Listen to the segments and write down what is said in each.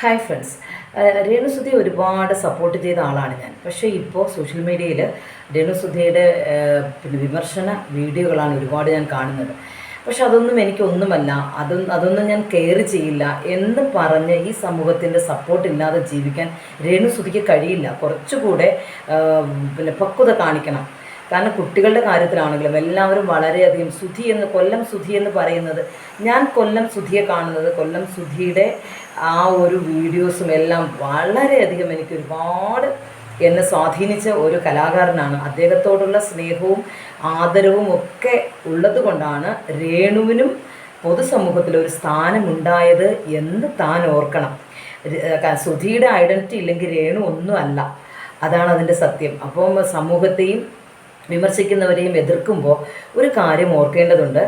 Hi friends Renusudhi ഒരുപാട് support ചെയ്ത ആളാണ് ഞാൻ. പക്ഷേ ഇപ്പോൾ സോഷ്യൽ മീഡിയയിൽ രേണുസുധിയുടെ പിന്നെ വിമർശന വീഡിയോകളാണ് ഒരുപാട് ഞാൻ കാണുന്നത്. പക്ഷെ അതൊന്നും എനിക്കൊന്നുമല്ല. അതൊന്നും അതൊന്നും ഞാൻ കെയർ ചെയ്യില്ല. എന്ന് പറഞ്ഞ് ഈ സമൂഹത്തിന്റെ സപ്പോർട്ട് ഇല്ലാതെ ജീവിക്കാൻ രേണുസുധിക്ക് കഴിയില്ല. കുറച്ചുകൂടെ പിന്നെ പക്വത കാണിക്കണം. കാരണം കുട്ടികളുടെ കാര്യത്തിലാണെങ്കിലും എല്ലാവരും വളരെയധികം സുധി എന്ന് കൊല്ലം സുധി എന്ന് പറയുന്നത് ഞാൻ കൊല്ലം സുധിയെ കാണുന്നത് കൊല്ലം സുധിയുടെ ആ ഒരു വീഡിയോസും എല്ലാം വളരെയധികം എനിക്ക് ഒരുപാട് എന്നെ സ്വാധീനിച്ച ഒരു കലാകാരനാണ്. അദ്ദേഹത്തോടുള്ള സ്നേഹവും ആദരവും ഒക്കെ ഉള്ളതുകൊണ്ടാണ് രേണുവിനും പൊതുസമൂഹത്തിൽ ഒരു സ്ഥാനമുണ്ടായത് എന്ന് താൻ ഓർക്കണം. സുധിയുടെ ഐഡന്റിറ്റി ഇല്ലെങ്കിൽ രേണു ഒന്നുമല്ല. അതാണ് അതിന്റെ സത്യം. അപ്പം സമൂഹത്തെയും വിമർശിക്കുന്നവരെയും എതിർക്കുമ്പോൾ ഒരു കാര്യം ഓർക്കേണ്ടതുണ്ട്.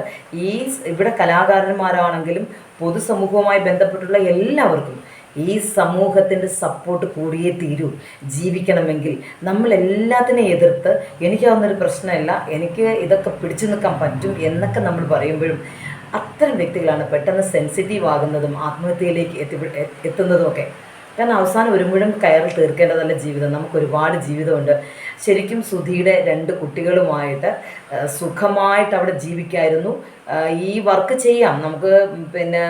ഈ ഇവിടെ കലാകാരന്മാരാണെങ്കിലും പൊതുസമൂഹവുമായി ബന്ധപ്പെട്ടുള്ള എല്ലാവർക്കും ഈ സമൂഹത്തിന്റെ സപ്പോർട്ട് കൂടിയേ തീരൂ. ജീവിക്കണമെങ്കിൽ നമ്മൾ എല്ലാത്തിനെ എതിർത്ത് എനിക്കാവുന്നൊരു പ്രശ്നമല്ല എനിക്ക് ഇതൊക്കെ പിടിച്ചു നിൽക്കാൻ പറ്റും എന്നൊക്കെ നമ്മൾ പറയുമ്പോഴും അത്തരം വ്യക്തികളാണ് പെട്ടെന്ന് സെൻസിറ്റീവ് ആകുന്നതും ആത്മഹത്യയിലേക്ക് എത്തി എത്തുന്നതുമൊക്കെ. കാരണം അവസാനം ഒരു മുഴുവൻ കയറി തീർക്കേണ്ടതല്ല ജീവിതം. നമുക്ക് ഒരുപാട് ജീവിതമുണ്ട്. ശരിക്കും സുധിയുടെ രണ്ട് കുട്ടികളുമായിട്ട് സുഖമായിട്ട് അവിടെ ജീവിക്കായിരുന്നു. ഈ വർക്ക് ചെയ്യാം. നമുക്ക് പിന്നെ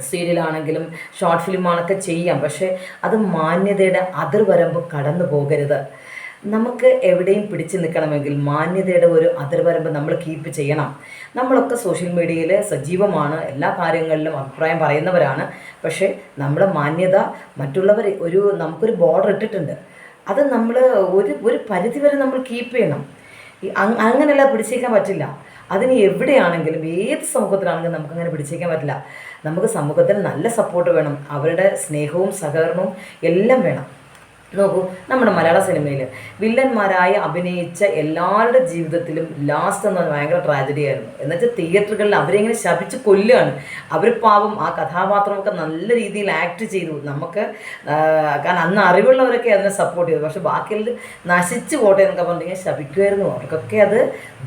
സീരിയലാണെങ്കിലും ഷോർട്ട് ഫിലിമാണൊക്കെ ചെയ്യാം. പക്ഷേ അത് മാന്യതയുടെ അതിർവരമ്പ് കടന്നു പോകരുത് നമുക്ക് എവിടെയും പിടിച്ചു നിൽക്കണമെങ്കിൽ മാന്യതയുടെ ഒരു അതിർവരമ്പ് നമ്മൾ കീപ്പ് ചെയ്യണം. നമ്മളൊക്കെ സോഷ്യൽ മീഡിയയിൽ സജീവമാണ്. എല്ലാ കാര്യങ്ങളിലും അഭിപ്രായം പറയുന്നവരാണ്. പക്ഷേ നമ്മുടെ മാന്യത മറ്റുള്ളവർ ഒരു നമുക്കൊരു ബോർഡർ ഇട്ടിട്ടുണ്ട്. അത് നമ്മൾ ഒരു ഒരു പരിധി വരെ നമ്മൾ കീപ്പ് ചെയ്യണം. അങ്ങനെയല്ല പിടിച്ചേക്കാൻ പറ്റില്ല. അതിന് എവിടെയാണെങ്കിലും ഏത് സമൂഹത്തിലാണെങ്കിലും നമുക്കങ്ങനെ പിടിച്ചേക്കാൻ പറ്റില്ല. നമുക്ക് സമൂഹത്തിൽ നല്ല സപ്പോർട്ട് വേണം. അവരുടെ സ്നേഹവും സഹകരണവും എല്ലാം വേണം. നോക്കൂ നമ്മുടെ മലയാള സിനിമയിൽ വില്ലന്മാരായി അഭിനയിച്ച എല്ലാവരുടെ ജീവിതത്തിലും ലാസ്റ്റ് എന്ന് പറഞ്ഞാൽ ഭയങ്കര ട്രാജഡി ആയിരുന്നു. എന്നുവെച്ചാൽ തിയേറ്ററുകളിൽ അവരെങ്ങനെ ശപിച്ച് കൊല്ലുകയാണ്. അവർ പാവം ആ കഥാപാത്രമൊക്കെ നല്ല രീതിയിൽ ആക്ട് ചെയ്തു. നമുക്ക് കാരണം അന്ന് അറിവുള്ളവരൊക്കെ അതിനെ സപ്പോർട്ട് ചെയ്തു. പക്ഷെ ബാക്കിയുള്ളത് നശിച്ചു പോട്ടെ എന്നൊക്കെ പറഞ്ഞിട്ടുണ്ടെങ്കിൽ ശപിക്കുമായിരുന്നു അവർക്കൊക്കെ അത്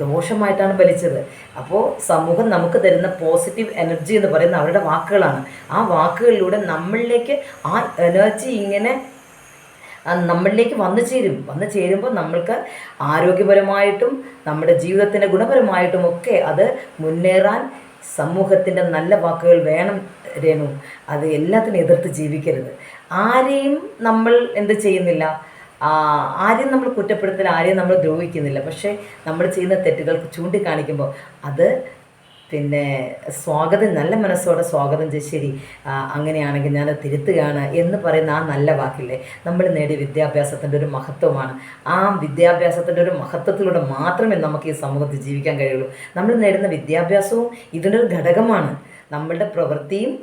ദോഷമായിട്ടാണ് ഫലിച്ചത്. അപ്പോൾ സമൂഹം നമുക്ക് തരുന്ന പോസിറ്റീവ് എനർജി എന്ന് പറയുന്ന അവരുടെ വാക്കുകളാണ്. ആ വാക്കുകളിലൂടെ നമ്മളിലേക്ക് ആ എനർജി ഇങ്ങനെ നമ്മളിലേക്ക് വന്നു ചേരും. വന്നു ചേരുമ്പോൾ നമ്മൾക്ക് ആരോഗ്യപരമായിട്ടും നമ്മുടെ ജീവിതത്തിന്റെ ഗുണപരമായിട്ടും ഒക്കെ അത് മുന്നേറാൻ സമൂഹത്തിന്റെ നല്ല വാക്കുകൾ വേണം രേണു. അത് എല്ലാത്തിനും എതിർത്ത് ജീവിക്കരുത്. ആരെയും നമ്മൾ എന്ത് ചെയ്യുന്നില്ല. ആരെയും നമ്മൾ കുറ്റപ്പെടുത്തില്ല ആരെയും നമ്മൾ ദ്രോഹിക്കുന്നില്ല. പക്ഷേ നമ്മൾ ചെയ്യുന്ന തെറ്റുകൾക്ക് ചൂണ്ടിക്കാണിക്കുമ്പോൾ അത് പിന്നെ സ്വാഗതം നല്ല മനസ്സോടെ സ്വാഗതം ചെയ്ത് ശരി അങ്ങനെയാണെങ്കിൽ ഞാൻ തിരുത്തുകയാണ് എന്ന് പറയുന്ന ആ നല്ല വാക്കില്ലേ? നമ്മൾ നേടിയ വിദ്യാഭ്യാസത്തിന്റെ ഒരു മഹത്വമാണ്. ആ വിദ്യാഭ്യാസത്തിന്റെ ഒരു മഹത്വത്തിലൂടെ മാത്രമേ നമുക്ക് ഈ സമൂഹത്തിൽ ജീവിക്കാൻ കഴിയുള്ളൂ. നമ്മൾ നേടുന്ന വിദ്യാഭ്യാസവും ഇതിന്റെ ഒരു ഘടകമാണ്. നമ്മളുടെ പ്രവൃത്തിയും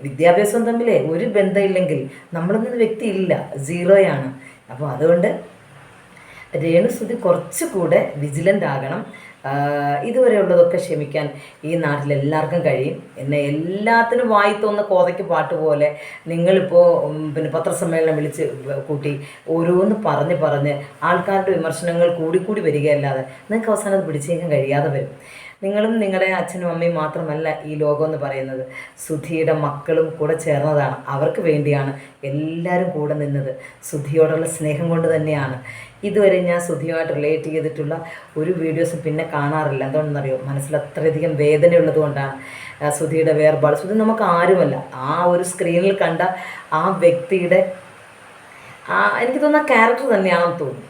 വിദ്യാഭ്യാസവും തമ്മിൽ ഒരു ബന്ധമില്ലെങ്കിൽ നമ്മളൊന്നും വ്യക്തി ഇല്ല സീറോയാണ്. അപ്പോൾ അതുകൊണ്ട് രേണുസുതി കുറച്ചുകൂടെ വിജിലന്റ് ആകണം. ഇതുവരെയുള്ളതൊക്കെ ക്ഷമിക്കാൻ ഈ നാട്ടിൽ എല്ലാവർക്കും കഴിയും. എന്നെ എല്ലാത്തിനും വായി തോന്നുന്ന കോതയ്ക്ക് പാട്ട് പോലെ നിങ്ങളിപ്പോൾ പിന്നെ പത്രസമ്മേളനം വിളിച്ച് കൂട്ടി ഓരോന്ന് പറഞ്ഞ് പറഞ്ഞ് ആൾക്കാരുടെ വിമർശനങ്ങൾ കൂടിക്കൂടി വരികയല്ലാതെ നിങ്ങൾക്ക് അവസാനം അത് പിടിച്ചേക്കാൻ കഴിയാതെ വരും. നിങ്ങളും നിങ്ങളുടെ അച്ഛനും അമ്മയും മാത്രമല്ല ഈ ലോകം എന്ന് പറയുന്നത്. സുധിയുടെ മക്കളും കൂടെ ചേർന്നതാണ്. അവർക്ക് വേണ്ടിയാണ് എല്ലാവരും കൂടെ നിന്നത്. സുധിയോടുള്ള സ്നേഹം കൊണ്ട് തന്നെയാണ്. ഇതുവരെ ഞാൻ സുധിയുമായിട്ട് റിലേറ്റ് ചെയ്തിട്ടുള്ള ഒരു വീഡിയോസും പിന്നെ കാണാറില്ല. എന്തുകൊണ്ടെന്നറിയോ? മനസ്സിൽ അത്രയധികം വേദനയുള്ളത് കൊണ്ടാണ്. സുധിയുടെ വേർപാട് സുധി നമുക്ക് ആരുമല്ല. ആ ഒരു സ്ക്രീനിൽ കണ്ട ആ വ്യക്തിയുടെ ആ എനിക്ക് തോന്നുന്ന ക്യാരക്ടർ തന്നെയാണെന്ന് തോന്നുന്നു.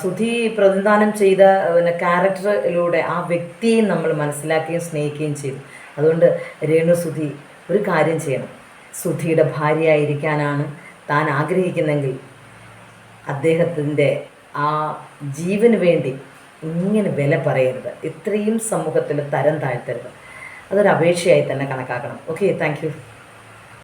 സുധി പ്രതിദാനം ചെയ്ത പിന്നെ ക്യാരക്ടറിലൂടെ ആ വ്യക്തിയെ നമ്മൾ മനസ്സിലാക്കുകയും സ്നേഹിക്കുകയും ചെയ്തു. അതുകൊണ്ട് രേണു സുധി ഒരു കാര്യം ചെയ്യണം. സുധിയുടെ ഭാര്യയായിരിക്കാനാണ് താൻ ആഗ്രഹിക്കുന്നെങ്കിൽ അദ്ദേഹത്തിന്റെ ആ ജീവന് വേണ്ടി ഇങ്ങനെ വില പറയരുത്. ഇത്രയും സമൂഹത്തിൽ തരം താഴ്ത്തരുത്. അതൊരു അപേക്ഷയായി തന്നെ കണക്കാക്കണം. Okay thank